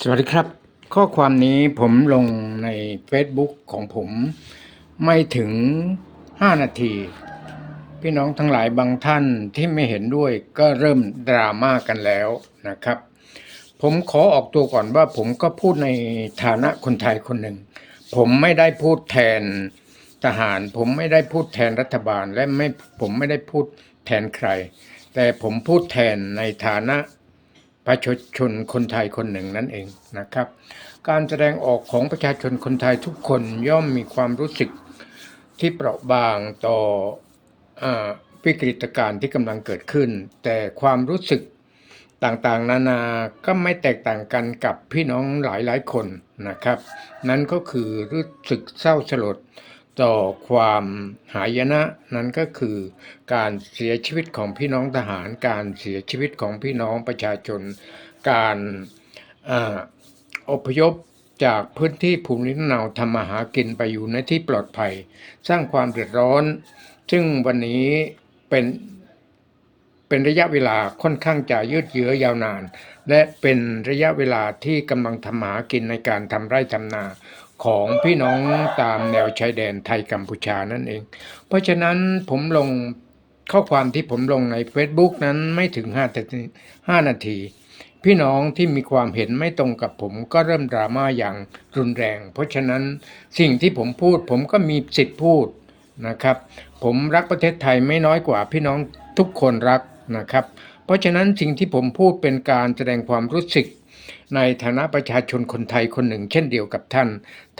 สวัสดีครับ ข้อความนี้ผมลงใน Facebook ของผมไม่ถึง 5 นาที พี่น้องทั้งหลายบางท่านที่ไม่เห็นด้วยก็เริ่มดราม่ากันแล้วนะครับ ผมขอออกตัวก่อนว่าผมก็พูดในฐานะคนไทยคนหนึ่ง ผมไม่ได้พูดแทนทหาร ผมไม่ได้พูดแทนรัฐบาลและไม่ผมไม่ได้พูดแทนใคร แต่ผมพูดแทนในฐานะ ประชาชนคนไทยคนหนึ่งนั่นเองนะครับ การแสดงออกของประชาชนคนไทยทุกคนย่อมมีความรู้สึกที่เปราะบางต่ออวิกฤตการณ์ที่กำลังเกิดขึ้น แต่ความรู้สึกต่างๆ นานาก็ไม่แตกต่างกันกับพี่น้องหลายๆคนนะครับ นั่นก็คือรู้สึกเศร้าสลด ต่อความหายนะนั้นก็คือการเสียชีวิตของพี่น้องทหาร การเสียชีวิตของพี่น้องประชาชน การออพยพจากพื้นที่ภูมิลำเนาทำมาหากินไปอยู่ในที่ปลอดภัย สร้างความเดือดร้อน ซึ่งวันนี้เป็นเป็นระยะเวลาค่อนข้างจะยืดเยื้อยาวนาน และเป็นระยะเวลาที่กำลังทำมาหากินในการทำไร่ทำนา ของพี่น้องตามแนวชายแดนไทยกัมพูชานั่นเอง เพราะฉะนั้นผมลงข้อความที่ผมลงใน Facebook นั้นไม่ถึง5นาที5นาที พี่น้องที่มีความเห็นไม่ตรงกับผมก็เริ่มดราม่าอย่างรุนแรง เพราะฉะนั้นสิ่งที่ผมพูดผมก็มีสิทธิ์พูดนะครับ ผมรักประเทศไทยไม่น้อยกว่าพี่น้องทุกคนรักนะครับ เพราะฉะนั้นสิ่งที่ผมพูดเป็นการแสดงความรู้สึก ในฐานะประชาชนคนไทยคนหนึ่ง เช่นเดียวกับท่าน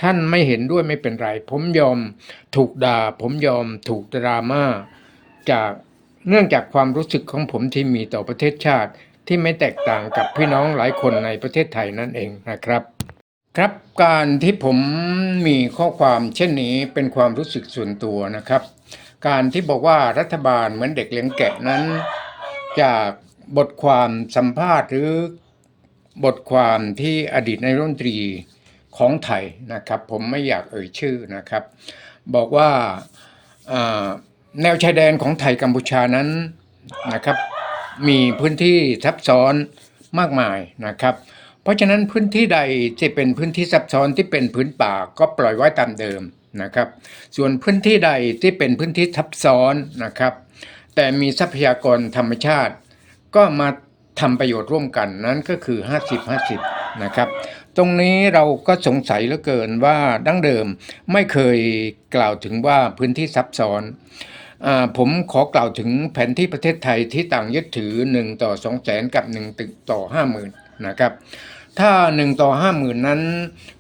ท่านไม่เห็นด้วยไม่เป็นไร ผมยอมถูกด่า ผมยอมถูกดราม่าจากเนื่องจากความรู้สึกของผมที่มีต่อประเทศชาติ ที่ไม่แตกต่างกับพี่น้องหลายคนในประเทศไทยนั่นเองนะครับ ครับการที่ผมมีข้อความเช่นนี้เป็นความรู้สึกส่วนตัวนะครับ การที่บอกว่ารัฐบาลเหมือนเด็กเลี้ยงแกะนั้น จากบทความสัมภาษณ์หรือ บทความที่อดีตนายรัฐมนตรีของไทยนะครับ ผมไม่อยากเอ่ยชื่อนะครับ บอกว่าแนวชายแดนของไทยกัมพูชานั้นนะครับ มีพื้นที่ซับซ้อนมากมายนะครับ เพราะฉะนั้นพื้นที่ใดที่เป็นพื้นที่ซับซ้อนที่เป็นพื้นป่าก็ปล่อยไว้ตามเดิมนะครับ ส่วนพื้นที่ใดที่เป็นพื้นที่ทับซ้อนนะครับ แต่มีทรัพยากรธรรมชาติ ก็มา ทำประโยชน์ร่วมกันนั้นก็คือ 50-50 นะครับ ตรงนี้เราก็สงสัยเหลือเกินว่าดั้งเดิมไม่เคยกล่าวถึงว่าพื้นที่ซับซ้อนอผมขอกล่าวถึงแผนที่ประเทศไทยที่ต่างยึดถือ 1 ต่อ 2 0 0แสนกับ 1 ตึกต่อ 50,000 นะครับ ถ้า 1 ต่อ 50,000 นั้น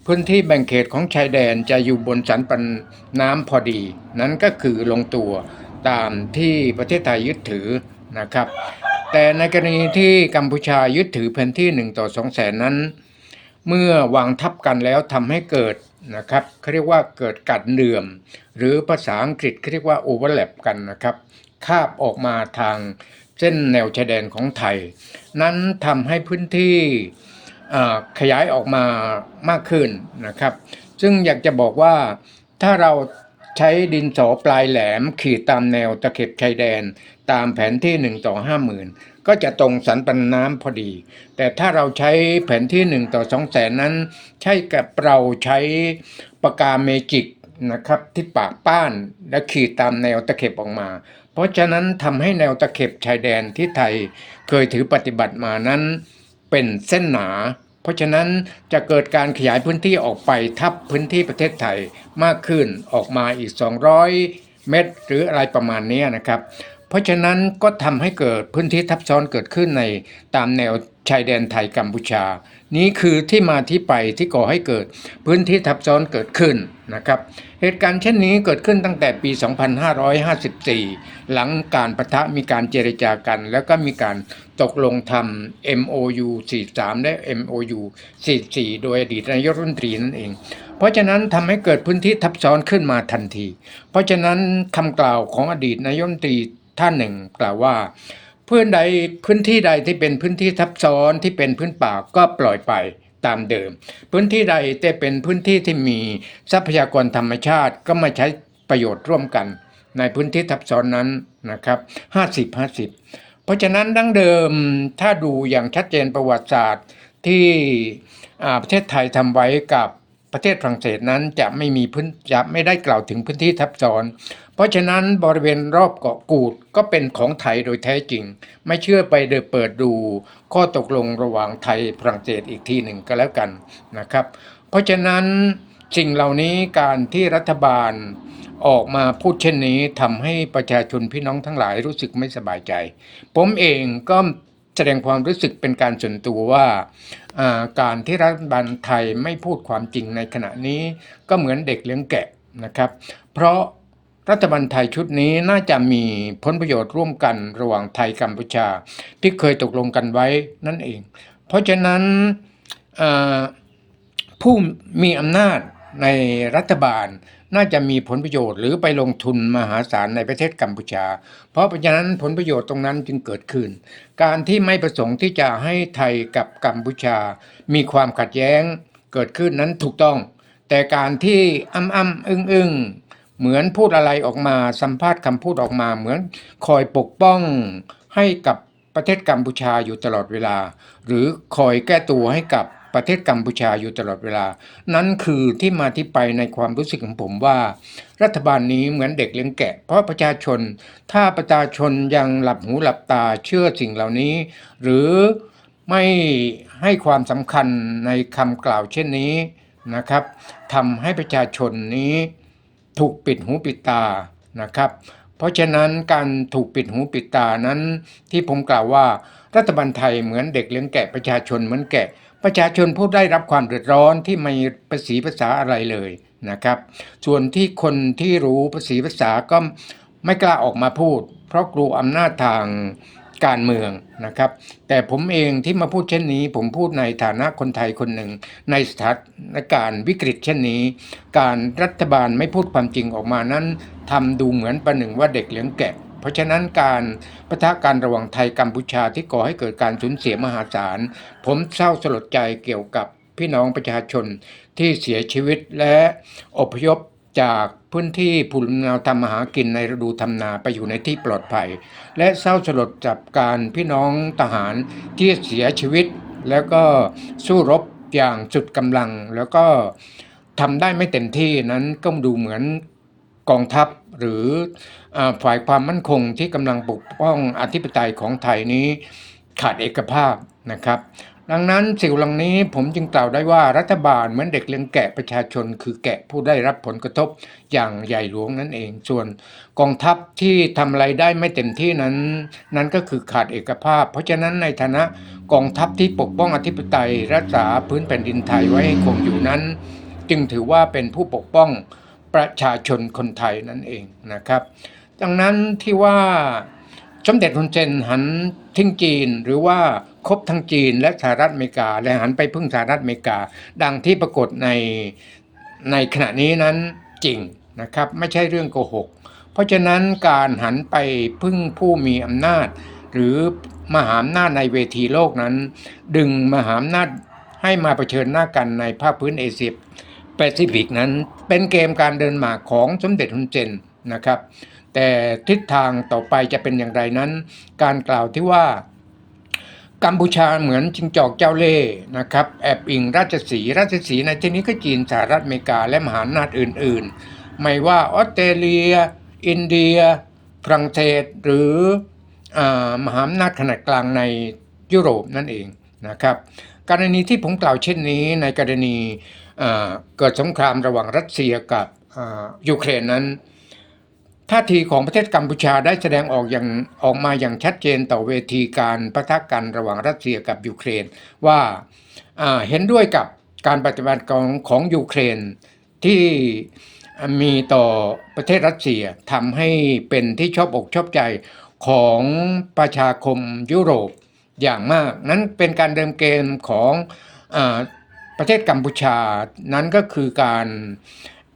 พื้นที่แบ่งเขตของชายแดนจะอยู่บนสันปันน้ำพอดี นั้นก็คือลงตัวตามที่ประเทศไทยยึดถือนะครับ แต่ในกรณีที่กัมพูชายึดถือแผนที่ 1 ต่อ 2 แสนนั้น เมื่อวางทับกันแล้วทำให้เกิดนะครับเขาเรียกว่าเกิดกัดเนื่อม หรือภาษาอังกฤษเขาเรียกว่าโอเวอร์แลปกันนะครับคาบออกมาทางเส้นแนวชายแดนของไทย นั้นทำให้พื้นที่ขยายออกมามากขึ้นนะครับ ซึ่งอยากจะบอกว่าถ้าเรา ใช้ดินสอปลายแหลมขีดตามแนวตะเข็บชายแดน ตามแผนที่1ต่อ50,000 ก็จะตรงสันปันน้ำพอดี แต่ถ้าเราใช้แผนที่ 1 ต่อ2 0 0แสนนั้น ใช่กับเราใช้ปากกาเมจิกนะครับที่ปากป้านและขีดตามแนวตะเข็บออกมา เพราะฉะนั้นทำให้แนวตะเข็บชายแดนที่ไทยเคยถือปฏิบัติมานั้น เป็นเส้นหนา เพราะฉะนั้นจะเกิดการขยายพื้นที่ออกไปทับพื้นที่ประเทศไทยมากขึ้นออกมาอีก 200 เมตร หรืออะไรประมาณนี้นะครับ เพราะฉะนั้นก็ทำให้เกิดพื้นที่ทับซ้อนเกิดขึ้นในตามแนว ชายแดนไทยกัมพูชา นี้คือที่มาที่ไปที่ก่อให้เกิดพื้นที่ทับซ้อนเกิดขึ้นนะครับ เหตุการณ์เช่นนี้เกิดขึ้นตั้งแต่ปี 2554 หลังการประทะมีการเจรจากัน แล้วก็มีการตกลงทำ MOU 43 และ MOU 44 โดยอดีตนายกรัฐมนตรีนั่นเอง เพราะฉะนั้นทำให้เกิดพื้นที่ทับซ้อนขึ้นมาทันที เพราะฉะนั้นคำกล่าวของอดีตนายกรัฐมนตรีท่านหนึ่งกล่าวว่า พื้นใดพื้นที่ใดที่เป็นพื้นที่ทับซ้อนที่เป็นพื้นป่าก็ปล่อยไปตามเดิม พื้นที่ใดที่เป็นพื้นที่ที่มีทรัพยากรธรรมชาติก็มาใช้ประโยชน์ร่วมกัน ในพื้นที่ทับซ้อนนั้นนะครับ50 50 เพราะฉะนั้นดั้งเดิมถ้าดูอย่างชัดเจนประวัติศาสตร์ที่อ่าประเทศไทยทำไว้กับ ประเทศฝรั่งเศสนั้นจะไม่มีพื้นจะไม่ได้กล่าวถึงพื้นที่ทับซ้อน เพราะฉะนั้นบริเวณรอบเกาะกูดก็เป็นของไทยโดยแท้จริง ไม่เชื่อไปเดนเปิดดู ข้อตกลงระหว่างไทยฝรั่งเศสอีกทีหนึ่งก็แล้วกันนะครับ เพราะฉะนั้นสิ่งเหล่านี้การที่รัฐบาลออกมาพูดเช่นนี้ทำให้ประชาชนพี่น้องทั้งหลายรู้สึกไม่สบายใจ ผมเองก็ แสดงความรู้สึกเป็นการส่วนตัวว่าการที่รัฐบาลไทยไม่พูดความจริงในขณะนี้ก็เหมือนเด็กเลี้ยงแกะนะครับ เพราะรัฐบาลไทยชุดนี้น่าจะมีผลประโยชน์ร่วมกันระหว่างไทยกัมพูชา ที่เคยตกลงกันไว้นั่นเอง เพราะฉะนั้นผู้มีอำนาจในรัฐบาล น่าจะมีผลประโยชน์หรือไปลงทุนมหาศาลในประเทศกัมพูชาเพราะฉะนั้นผลประโยชน์ตรงนั้นจึงเกิดขึ้น การที่ไม่ประสงค์ที่จะให้ไทยกับกัมพูชา มีความขัดแย้งเกิดขึ้นนั้นถูกต้อง แต่การที่อ้ำอ้ำอึ้งอึ้งเหมือนพูดอะไรออกมาสัมภาษณ์คำพูดออกมาเหมือนคอยปกป้องให้กับประเทศกัมพูชาอยู่ตลอดเวลา หรือคอยแก้ตัวให้กับ ประเทศกัมพูชาอยู่ตลอดเวลา นั่นคือที่มาที่ไปในความรู้สึกของผมว่า รัฐบาลนี้เหมือนเด็กเลี้ยงแกะ เพราะประชาชน ถ้าประชาชนยังหลับหูหลับตาเชื่อสิ่งเหล่านี้ หรือไม่ให้ความสำคัญในคำกล่าวเช่นนี้นะครับทำให้ประชาชนนี้ถูกปิดหูปิดตานะครับ เพราะฉะนั้นการถูกปิดหูปิดตานั้น ที่ผมกล่าวว่ารัฐบาลไทยเหมือนเด็กเลี้ยงแกะประชาชนเหมือนแกะ ประชาชนผู้ได้รับความเดือดร้อนที่ไม่ภาษีภาษาอะไรเลยนะครับ ส่วนที่คนที่รู้ภาษีภาษาก็ไม่กล้าออกมาพูด เพราะกลัวอำนาจทางการเมืองนะครับ แต่ผมเองที่มาพูดเช่นนี้ ผมพูดในฐานะคนไทยคนหนึ่ง ในสถานการณ์วิกฤตเช่นนี้ การรัฐบาลไม่พูดความจริงออกมานั้นทำดูเหมือนประหนึ่งว่าเด็กเลี้ยงแกะ เพราะฉะนั้นการปะทะกันระหว่างไทยกัมพูชาที่ก่อให้เกิดการสูญเสียมหาศาล ผมเศร้าสลดใจเกี่ยวกับพี่น้องประชาชนที่เสียชีวิตและอพยพจากพื้นที่ภูมิลำเนาทำมาหากินในฤดูทำนาไปอยู่ในที่ปลอดภัย และเศร้าสลดกับการพี่น้องทหารที่เสียชีวิต แล้วก็สู้รบอย่างสุดกำลัง แล้วก็ทำได้ไม่เต็มที่นั้นก็ดูเหมือนกองทัพ หรือฝ่ายความมั่นคงที่กำลังปกป้องอธิปไตยของไทยนี้ขาดเอกภาพนะครับ ดังนั้นสิ่งเหล่านี้ผมจึงกล่าวได้ว่ารัฐบาลเหมือนเด็กเลี้ยงแกะประชาชน คือแกะผู้ได้รับผลกระทบอย่างใหญ่หลวงนั่นเอง ส่วนกองทัพที่ทำอะไรได้ไม่เต็มที่นั้น นั้นก็คือขาดเอกภาพ เพราะฉะนั้นในฐานะกองทัพที่ปกป้องอธิปไตย รักษาพื้นแผ่นดินไทยไว้ให้คงอยู่นั้น จึงถือว่าเป็นผู้ปกป้อง ประชาชนคนไทยนั่นเองนะครับ ดังนั้นที่ว่าสมเด็จฮุนเซนหันทิ้งจีนหรือว่าคบทั้งจีนและสหรัฐอเมริกา และหันไปพึ่งสหรัฐอเมริกา ดังที่ปรากฏในในขณะนี้นั้นจริงนะครับ ไม่ใช่เรื่องโกหก เพราะฉะนั้นการหันไปพึ่งผู้มีอำนาจ หรือมหาอำนาจในเวทีโลกนั้น ดึงมหาอำนาจให้มาเผชิญหน้ากันในภาคพื้นเอเชีย แปซิฟิกนั้นเป็นเกมการเดินหมากของสมเด็จฮุนเซนนะครับ แต่ทิศทางต่อไปจะเป็นอย่างไรนั้น การกล่าวที่ว่ากัมพูชาเหมือนจิงจอกเจ้าเล่ห์นะครับแอบอิงราชสีราชสีในที่นี้ก็จีนสหรัฐอเมริกาและมหาอำนาจอื่น ๆ ไม่ว่าออสเตรเลีย อินเดียฝรั่งเศสหรืออมหาอำนาจขนาดกลางในยุโรปนั่นเองนะครับกรณีที่ผมกล่าวเช่นนี้ในกรณี เกิดสงครามระหว่างรัสเซียกับยูเครนนั้นท่าทีของประเทศกัมพูชาได้แสดงออกอย่างออกมาอย่างชัดเจนต่อเวทีการปะทะกันระหว่างรัสเซียกับยูเครน ว่าเห็นด้วยกับการปฏิบัติของของยูเครนที่มีต่อประเทศรัสเซียทำให้เป็นที่ชอบอกชอบใจของประชาคมยุโรปอย่างมาก นั้นเป็นการเดิมเกมของอ ประเทศกัมพูชานั้นก็คือการ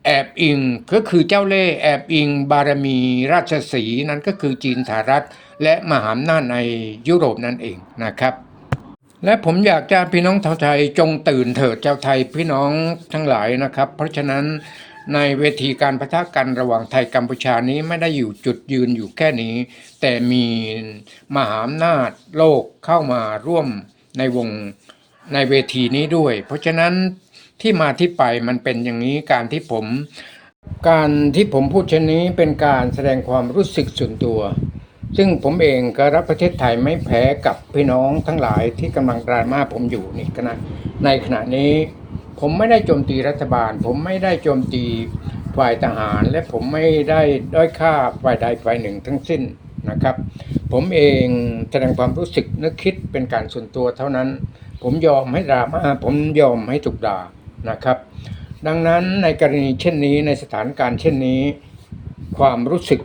แอบอิงก็คือเจ้าเล่ห์แอบอิงบารมีราชสีนั้นก็คือจีนสหรัฐ และมหาอำนาจในยุโรปนั่นเองนะครับ และผมอยากจะพี่น้องชาวไทยจงตื่นเถิดเจ้าไทยพี่น้องทั้งหลายนะครับ เพราะฉะนั้นในเวทีการประทะกันระหว่างไทยกัมพูชานี้ไม่ได้อยู่จุดยืนอยู่แค่นี้ แต่มีมหาอำนาจโลกเข้ามาร่วมในวง ในเวทีนี้ด้วย เพราะฉะนั้นที่มาที่ไปมันเป็นอย่างนี้การที่ผม การที่ผมพูดเช่นนี้เป็นการแสดงความรู้สึกส่วนตัว ซึ่งผมเองก็รับประเทศไทยไม่แพ้กับพี่น้องทั้งหลายที่กำลังดราม่าผมอยู่นี่ขณะในขณะนี้ ผมไม่ได้โจมตีรัฐบาล ผมไม่ได้โจมตีฝ่ายทหาร และผมไม่ได้ด้อยค่าฝ่ายใดฝ่ายหนึ่งทั้งสิ้น นะครับ ผมเองแสดงความรู้สึกนึกคิดเป็นการส่วนตัวเท่านั้น ผมยอมให้ดราม่าผมยอมให้ถูกด่านะครับ ดังนั้นในกรณีเช่นนี้ในสถานการณ์เช่นนี้ ความรู้สึก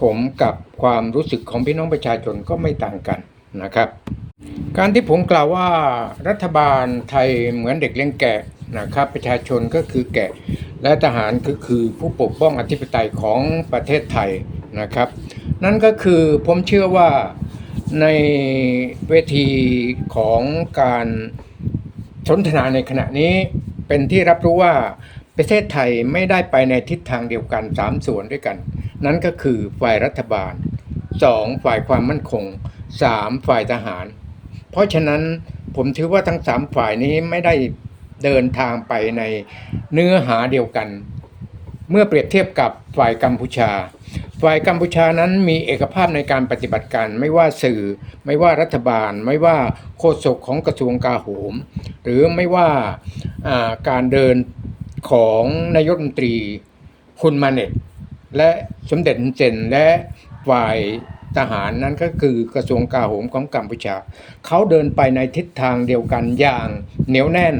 ผมกับความรู้สึกของพี่น้องประชาชนก็ไม่ต่างกันนะครับ การที่ผมกล่าวว่ารัฐบาลไทยเหมือนเด็กเลี้ยงแกะนะครับประชาชนก็คือแกะและทหารก็คือผู้ปกป้องอธิปไตยของประเทศไทยนะครับ นั่นก็คือผมเชื่อว่าในเวทีของการสนทนาในขณะนี้เป็นที่รับรู้ว่าประเทศไทยไม่ได้ไปในทิศทางเดียวกันสามส่วนด้วยกัน นั่นก็คือฝ่ายรัฐบาลสองฝ่ายความมั่นคงสามฝ่ายทหาร เพราะฉะนั้นผมถือว่าทั้งสามฝ่ายนี้ไม่ได้เดินทางไปในเนื้อหาเดียวกัน เมื่อเปรียบเทียบกับฝ่ายกัมพูชา ฝ่ายกัมพูชานั้นมีเอกภาพในการปฏิบัติการไม่ว่าสื่อ ไม่ว่ารัฐบาล ไม่ว่าโฆษกของกระทรวงกาโหม หรือไม่ว่าการเดินของนายกรัฐมนตรีคุณมาเน็ตและสมเด็จฮุนเซนและฝ่ายทหารนั้นก็คือกระทรวงกาโหมของกัมพูชา เขาเดินไปในทิศทางเดียวกันอย่างเหนียวแน่น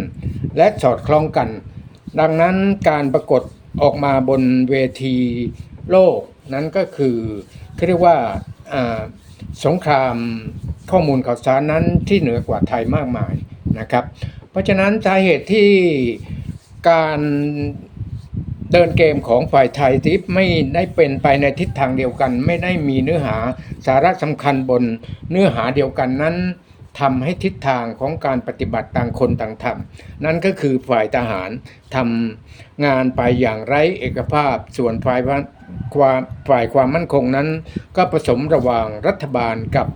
และสอดคล้องกัน ดังนั้นการปรากฏออกมาบนเวทีโลก นั้นก็คือเขาเรียกว่าสงครามข้อมูลข่าวสารนั้นที่เหนือกว่าไทยมากมายนะครับ เพราะฉะนั้นสาเหตุที่การเดินเกมของฝ่ายไทยที่ไม่ได้เป็นไปในทิศทางเดียวกัน ไม่ได้มีเนื้อหาสาระสำคัญบนเนื้อหาเดียวกันนั้นทำให้ทิศทางของการปฏิบัติต่างคนต่างทำนั่นก็คือฝ่ายทหารทำงานไปอย่างไร้เอกภาพส่วนฝ่าย ความฝ่ายความมั่นคงนั้น ก็ผสมระหว่างรัฐบาลกับ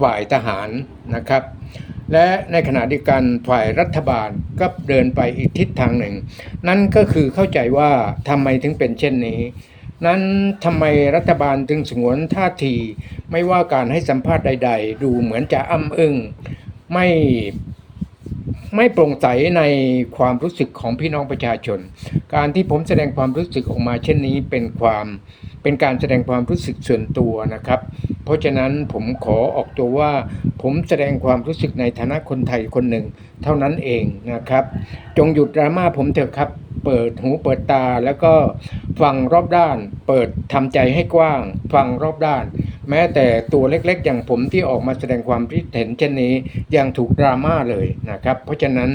ฝ่ายทหารนะครับ และในขณะเดียวกันฝ่ายรัฐบาลก็เดินไปอีกทิศทางหนึ่ง นั่นก็คือเข้าใจว่าทำไมถึงเป็นเช่นนี้ นั้นทำไมรัฐบาลถึงสงวนท่าที ไม่ว่าการให้สัมภาษณ์ใด ๆ ดูเหมือนจะอ้ำอึ้งไม่ ไม่โปร่งใสในความรู้สึกของพี่น้องประชาชน การที่ผมแสดงความรู้สึกออกมาเช่นนี้เป็นความเป็นการแสดงความรู้สึกส่วนตัวนะครับ เพราะฉะนั้นผมขอออกตัวว่าผมแสดงความรู้สึกในฐานะคนไทยคนหนึ่ง เท่านั้นเองนะครับ จงหยุดดราม่าผมเถอะครับ เปิดหูเปิดตาแล้วก็ฟังรอบด้าน เปิดทำใจให้กว้าง ฟังรอบด้าน แม้แต่ตัวเล็กๆ อย่างผมที่ออกมาแสดงความคิดเห็นเช่นนี้ยังถูกดราม่าเลยนะครับ เพราะฉะนั้น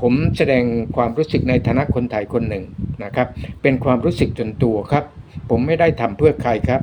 ผมแสดงความรู้สึกในฐานะคนไทยคนหนึ่งนะครับ เป็นความรู้สึกส่วนตัวครับ ผมไม่ได้ทำเพื่อใครครับ